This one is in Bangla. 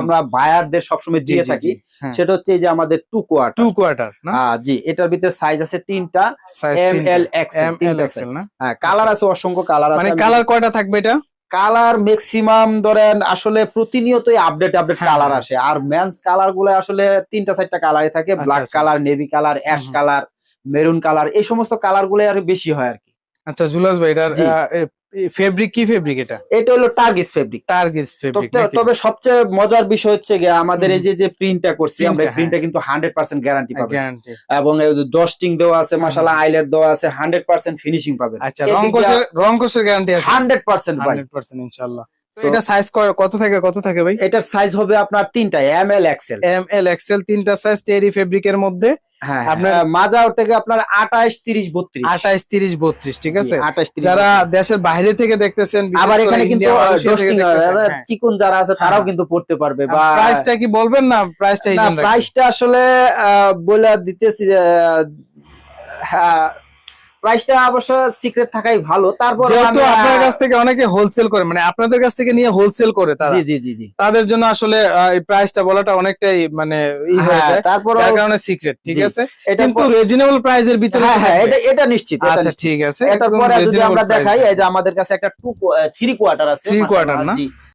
আমরা বায়ারদের সবসময় দিয়ে থাকি হ্যাঁ। সেটা হচ্ছে এই যে আমাদের টু কোয়ার্টার টু কোয়ার্টার না? জি এটার ভিতরে সাইজ আছে তিনটা M L XL M L XL না? হ্যাঁ কালার আছে অসংখ্য কালার আছে। মানে কালার কয়টা থাকবে এটা? কালার ম্যাক্সিমাম ধরেন আসলে প্রতিনিয়তই আপডেট আপডেট কালার। আসে। আর মেন্স কালারগুলো আসলে তিনটা চারটা কালারই থাকে। আচ্ছা, ব্ল্যাক আচ্ছা। Colour navy colour ash colour maroon colour এই সমস্ত কালারগুলো আর বেশি হয় আর কি। আচ্ছা জুলাস ভাই এটার জি। ফেব্রিক কি ফেব্রিক এটা? এটা হলো টার্গিস ফেব্রিক টার্গিস ফেব্রিক তবে সবচেয়ে মজার বিষয় হচ্ছে গিয়ে আমাদের এই যে যে প্রিন্টটা করছি আমরা প্রিন্টটা কিন্তু হান্ড্রেড পার্সেন্ট গ্যারান্টি পাবেন গ্যারান্টি এবং ডস্টিং দেওয়া আছে মাশাআল্লাহ মাসালা দেওয়া আছে হান্ড্রেড পার্সেন্ট ফিনিশিং পাবেন আচ্ছা রং কোষের রং কোষের গ্যারান্টি আছে? হান্ড্রেড পার্সেন্ট ভাই। 100% ইনশাআল্লাহ। এটা সাইজ কত থেকে কত থাকে ভাই? এটার সাইজ হবে আপনার তিনটা M L XL M L XL তিনটা সাইজ টেরি ফেব্রিকের মধ্যে। হ্যাঁ আপনার- আপনার থেকে আপনার আঠাশ তিরিশ বত্রিশ। আঠাইশ তিরিশ বত্রিশ ঠিক আছে? আঠাশ যারা দেশের বাইরে থেকে দেখতেছেন আবার এখানে কিন্তু হ্যাঁ। চিকুন যারা আছে তারাও হ্যাঁ। কিন্তু পড়তে পারবে বা প্রাইসটা কি বলবেন না? প্রাইসটা আসলে বলে দিতেছি হ্যাঁ প্রাইসটা অবশ্য সিক্রেট থাকাই ভালো। তারপর যেহেতু আপনার কাছ থেকে অনেকে হোলসেল করে মানে আপনাদের কাছ থেকে নিয়ে হোলসেল করে তারা। জি জি জি তাদের জন্য আসলে এই প্রাইসটা বলাটা অনেকটাই মানে ই হয়ে হ্যাঁ যায়। তারপর যার কারণে সিক্রেট ঠিক আছে? এটা কিন্তু রিজনেবল প্রাইসের ভিতরে হ্যাঁ হ্যাঁ এটা এটা নিশ্চিত আচ্ছা ঠিক আছে। এটার পরে যদি আমরা দেখাই এই যে আমাদের কাছে একটা টু থ্রি কোয়ার্টার আছে Three quarter মাশাআল্লাহ, না?